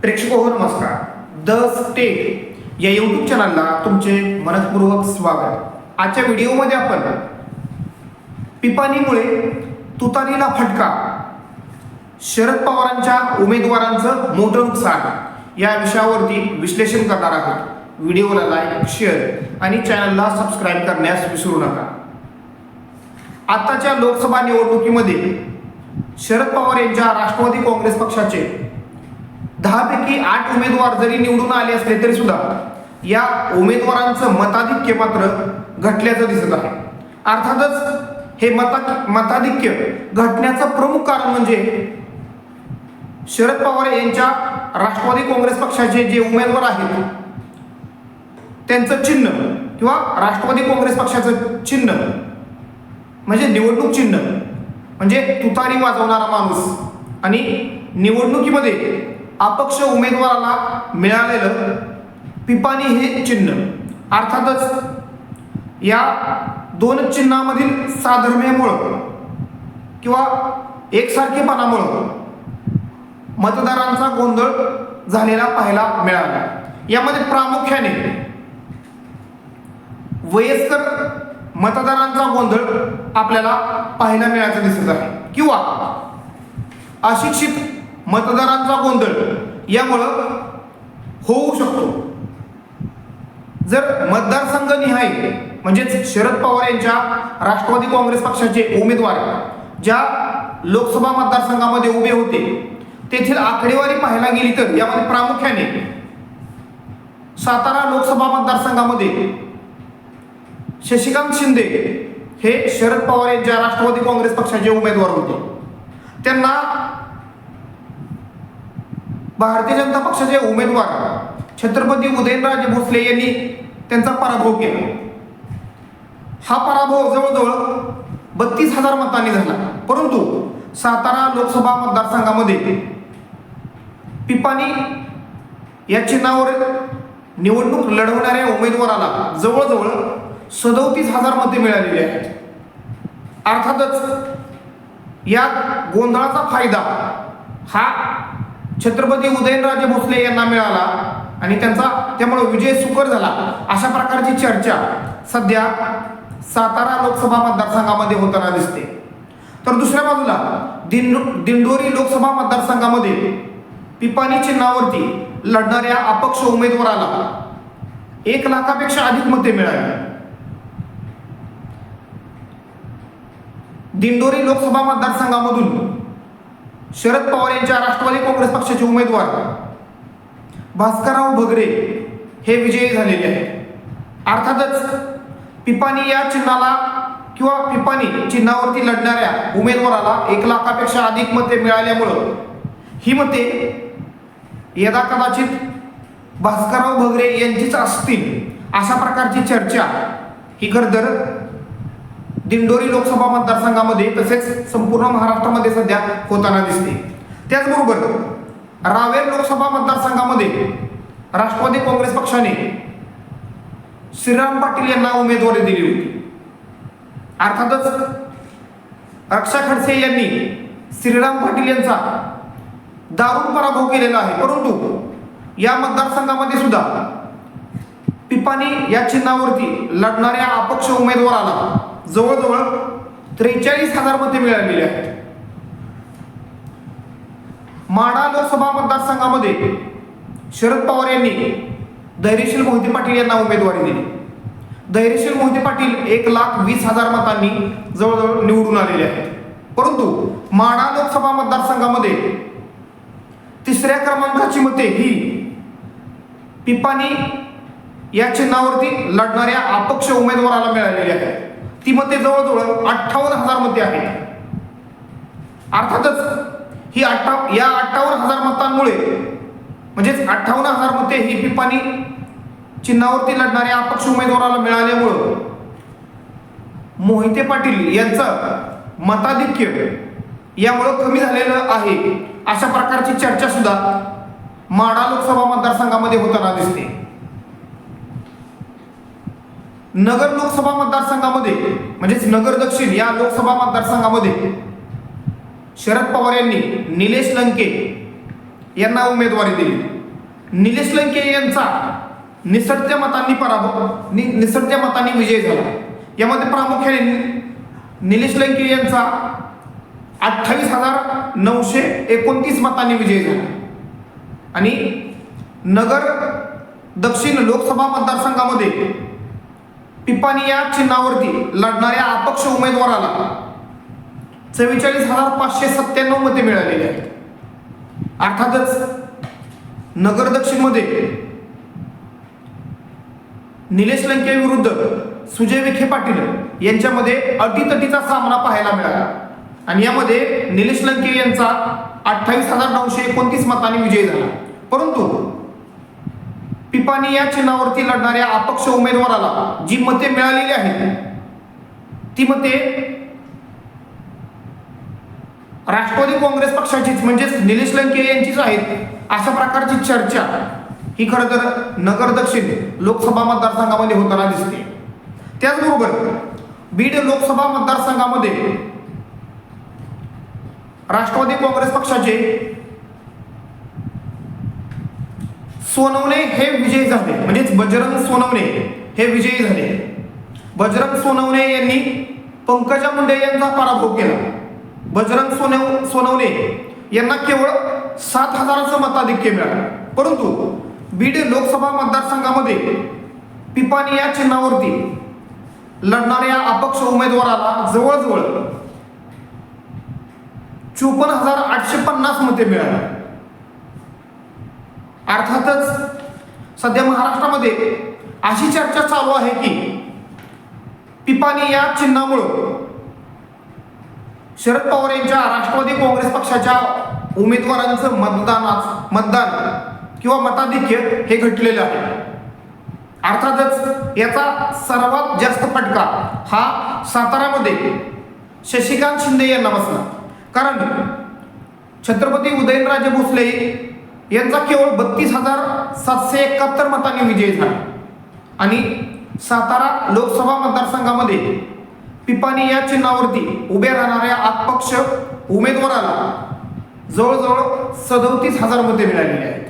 प्रेक्षक हो नमस्कार. द स्टेट या यूट्यूब चॅनलला तुमचे मनपूर्वक स्वागत. आजच्या व्हिडिओमध्ये आपण पिपाणीमुळे तुतारीला फटका शरद पवारांच्या उमेदवारांचं मोठं नुकसान या विषयावरती विश्लेषण करणार आहोत. व्हिडिओला लाईक शेअर आणि चॅनलला सबस्क्राईब करण्यास विसरू नका. आताच्या लोकसभा निवडणुकीमध्ये शरद पवार यांच्या राष्ट्रवादी काँग्रेस पक्षाचे दहापैकी आठ उमेदवार जरी निवडून आले असले तरी सुद्धा या उमेदवारांचं मताधिक्य मात्र घटल्याचं दिसत आहे. अर्थातच हे मता मताधिक्य घटण्याचं प्रमुख कारण म्हणजे शरद पवार यांच्या राष्ट्रवादी काँग्रेस पक्षाचे जे उमेदवार आहेत त्यांचं चिन्ह किंवा राष्ट्रवादी काँग्रेस पक्षाचं चिन्ह म्हणजे निवडणूक चिन्ह म्हणजे तुतारी वाजवणारा माणूस आणि निवडणुकीमध्ये अपक्ष उमेदवाराला मिळालेलं पिपाणी हे चिन्ह. अर्थातच या दोन चिन्हामधील साधर्म्यामुळं किंवा एकसारखेपणामुळं मतदारांचा गोंधळ झालेला पाहायला मिळाला. यामध्ये प्रामुख्याने वयस्कर मतदारांचा गोंधळ आपल्याला पाहायला मिळायचा दिसत आहे. किंवा अशिक्षित मतदारांचा गोंधळ. यामुळं होऊ शकतो. जर मतदारसंघ निहाय म्हणजेच शरद पवार यांच्या राष्ट्रवादी काँग्रेस पक्षाचे उमेदवार ज्या लोकसभा मतदारसंघामध्ये उभे होते तेथील आकडेवारी पाहायला गेली तर यामध्ये प्रामुख्याने सातारा लोकसभा मतदारसंघामध्ये शशिकांत शिंदे हे शरद पवार यांच्या राष्ट्रवादी काँग्रेस पक्षाचे उमेदवार होते. त्यांना भारतीय जनता पक्षाचे उमेदवार छत्रपती उदयनराजे भोसले यांनी त्यांचा पराभव केला. हा पराभव जवळजवळ बत्तीस हजार मतांनी झाला. परंतु सातारा लोकसभा मतदारसंघामध्ये पिपाणी या चिन्हावर निवडणूक लढवणाऱ्या उमेदवाराला जवळजवळ सदोतीस हजार मते मिळालेली आहेत. अर्थातच या गोंधळाचा फायदा हा छत्रपती उदयनराजे भोसले यांना मिळाला आणि त्यांचा त्यामुळे विजय सुकर झाला. अशा प्रकारची चर्चा सध्या सातारा लोकसभा मतदारसंघामध्ये होताना दिसते. तर दुसऱ्या बाजूला दिंडो दिंडोरी लोकसभा मतदारसंघामध्ये पिपाणी चिन्हावरती लढणाऱ्या अपक्ष उमेदवाराला एक लाखापेक्षा अधिक मते मिळाली. दिंडोरी लोकसभा मतदारसंघामधून शरद पवार यांच्या राष्ट्रवादी काँग्रेस पक्षाचे उमेदवार भास्करराव भगरे हे विजयी झालेले आहेत. अर्थातच पिपाणी या चिन्हाला किंवा पिपाणी चिन्हावरती लढणाऱ्या उमेदवाराला एक लाखापेक्षा अधिक मते मिळाल्यामुळं ही मते यदा कदाचित भास्करराव भगरे यांचीच असतील अशा प्रकारची चर्चा ही खरंतर दिंडोरी लोकसभा मतदारसंघामध्ये तसेच संपूर्ण महाराष्ट्रामध्ये सध्या होताना दिसते. त्याचबरोबर रावेर लोकसभा मतदारसंघामध्ये राष्ट्रवादी काँग्रेस पक्षाने श्रीराम पाटील यांना उमेदवारी दिली होती. अर्थातच रक्षा खडसे यांनी श्रीराम पाटील यांचा दारुण पराभव केलेला आहे. परंतु या मतदारसंघामध्ये सुद्धा पिपाणी या चिन्हावरती लढणाऱ्या अपक्ष उमेदवाराला जवळजवळ त्रेचाळीस हजार मते मिळालेली आहेत. माडा लोकसभा मतदारसंघामध्ये शरद पवार यांनी धैर्यशील मोहिते पाटील यांना उमेदवारी दिली. धैर्यशील मोहिते पाटील एक लाख वीस हजार मतांनी जवळजवळ निवडून आलेले आहेत. परंतु माडा लोकसभा मतदारसंघामध्ये तिसऱ्या क्रमांकाची मते ही पिपाणी या चिन्हावरती लढणाऱ्या अपक्ष उमेदवाराला मिळालेली आहेत. ती मते जवळजवळ अठ्ठावन्न हजार मते आहेत अर्थातच ही अठ्ठा या अठ्ठावन्न हजार मतांमुळे म्हणजेच अठ्ठावन्न हजार मते ही पिपाणी चिन्हावरती लढणाऱ्या अपक्ष उमेदवाराला मिळाल्यामुळं मोहिते पाटील यांचं मताधिक्य यामुळं कमी झालेलं आहे. अशा प्रकारची चर्चा सुद्धा माडा लोकसभा मतदारसंघामध्ये होताना दिसते. नगर लोकसभा मतदारसंघामध्ये म्हणजेच नगर दक्षिण या लोकसभा मतदारसंघामध्ये शरद पवार यांनी निलेश लंके यांना उमेदवारी दिली. निलेश लंके यांचा निसटत्या मतांनी पराभव नि निसटत्या मतांनी विजय झाला. यामध्ये प्रामुख्याने निलेश लंके यांचा अठ्ठावीस हजार नऊशे एकोणतीस मतांनी विजय झाला. आणि नगर दक्षिण लोकसभा मतदारसंघामध्ये पिपाणी या चिन्हावरती लढणाऱ्या अपक्ष उमेदवाराला चव्वेचाळीस हजार पाचशे सत्त्याण्णव मते मिळालेली आहेत. अर्थातच नगर दक्षिणमध्ये निलेश लंके विरुद्ध सुजय विखे पाटील यांच्यामध्ये अटीतटीचा सामना पाहायला मिळाला. आणि यामध्ये निलेश लंके यांचा अठ्ठावीस हजार नऊशे एकोणतीस मतांनी विजय झाला. परंतु पिपाणी या चिन्हावरती लढणाऱ्या अपक्ष उमेदवाराला जी मते मिळालेली आहेत ती मते राष्ट्रवादी काँग्रेस पक्षाचीच म्हणजेच निलेश लंके यांचीच आहेत अशा प्रकारची चर्चा ही खरं तर नगर दक्षिण लोकसभा मतदारसंघामध्ये होताना दिसते. त्याचबरोबर बीड लोकसभा मतदारसंघामध्ये राष्ट्रवादी काँग्रेस पक्षाचे सोनवणे हे विजयी झाले. म्हणजेच बजरंग सोनवणे हे विजयी झाले. बजरंग सोनवणे यांनी पंकजा मुंडे यांचा पराभव केला. बजरंग सोनव सोनवणे यांना केवळ सात हजाराचं मताधिक्य मिळालं. परंतु बीड लोकसभा मतदारसंघामध्ये पिपाणी या चिन्हावरती लढणाऱ्या अपक्ष उमेदवाराला जवळजवळ चोपन्न हजार आठशे पन्नास मते मिळाली. अर्थात सध्या महाराष्ट्रामध्ये अशी चर्चा चालू आहे की पिपाणी या चिन्हामुळं शरद पवार यांच्या राष्ट्रवादी काँग्रेस पक्षाच्या उमेदवारांचं मतदानात मतदान किंवा मताधिक्य हे घटलेलं आहे. अर्थातच याचा सर्वात जास्त फटका हा सातारामध्ये शशिकांत शिंदे यांना बसला. कारण छत्रपती उदयनराजे भोसले यांचा केवळ बत्तीस हजार सातशे एकाहत्तर मतांनी विजय झाला. आणि सातारा लोकसभा मतदारसंघामध्ये पिपाणी या चिन्हावरती उभ्या राहणाऱ्या अपक्ष उमेदवाराला जवळजवळ सदोतीस हजार मते मिळालेली आहेत.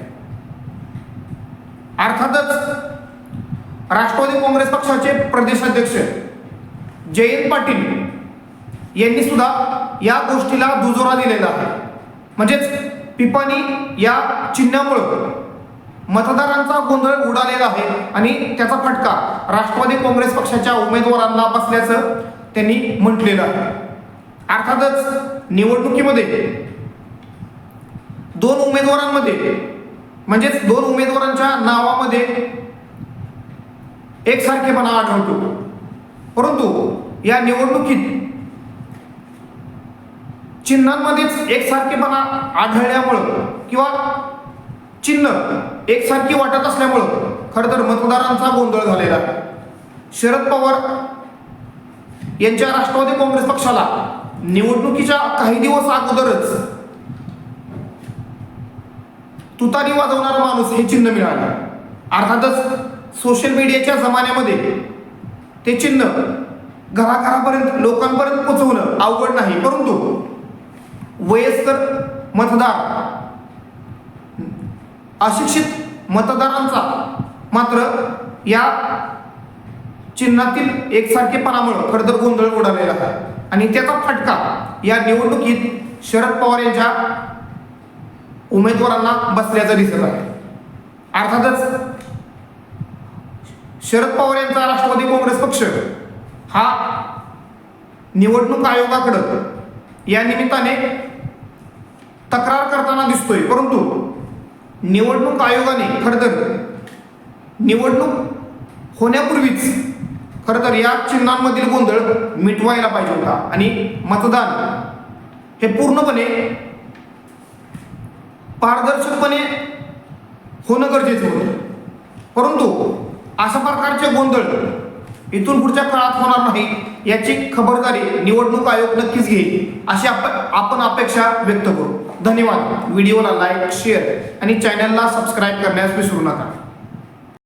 अर्थातच राष्ट्रवादी काँग्रेस पक्षाचे प्रदेशाध्यक्ष जयंत पाटील यांनी सुद्धा या गोष्टीला दुजोरा दिलेला आहे. म्हणजेच पिपाणी या चिन्हामुळं मतदारांचा गोंधळ उडालेला आहे आणि त्याचा फटका राष्ट्रवादी काँग्रेस पक्षाच्या उमेदवारांना बसल्याचं त्यांनी म्हटलेलं आहे. अर्थातच निवडणुकीमध्ये दोन उमेदवारांमध्ये म्हणजेच दोन उमेदवारांच्या नावामध्ये एकसारखेपणा आढळतो. परंतु या निवडणुकीत चिन्हांमध्येच एकसारखेपणा आढळल्यामुळं किंवा चिन्ह एकसारखी वाटत असल्यामुळं खरं तर मतदारांचा गोंधळ झालेला. शरद पवार यांच्या राष्ट्रवादी काँग्रेस पक्षाला निवडणुकीच्या काही दिवस अगोदरच तुतारी वाजवणारा माणूस हे चिन्ह मिळालं. अर्थातच सोशल मीडियाच्या जमान्यामध्ये ते चिन्ह घराघरापर्यंत लोकांपर्यंत पोचवणं अवघड नाही. परंतु वयस्कर मतदार अशिक्षित मतदारांचा मात्र या चिन्हातील एकसारखेपणामुळे खडतर गोंधळ उडालेला आहे. आणि त्याचा फटका या निवडणुकीत शरद पवार यांच्या उमेदवारांना बसल्याचं दिसत आहे. अर्थातच शरद पवार यांचा राष्ट्रवादी काँग्रेस पक्ष हा निवडणूक आयोगाकडं या निमित्ताने तक्रार करताना दिसतोय. परंतु निवडणूक आयोगाने खरंतर निवडणूक होण्यापूर्वीच खरं तर या चिन्हांमधील गोंधळ मिटवायला पाहिजे होता. आणि मतदान हे पूर्णपणे पारदर्शकपणे होणं गरजेचं होतं. परंतु अशा प्रकारचे गोंधळ इथून पुढच्या काळात होणार नाही याची खबरदारी निवडणूक आयोग नक्कीच घेईल अशी आप आपण अपेक्षा व्यक्त करू. धन्यवाद. व्हिडिओला लाईक शेअर आणि चॅनलला सबस्क्राईब करण्यास विसरू नका.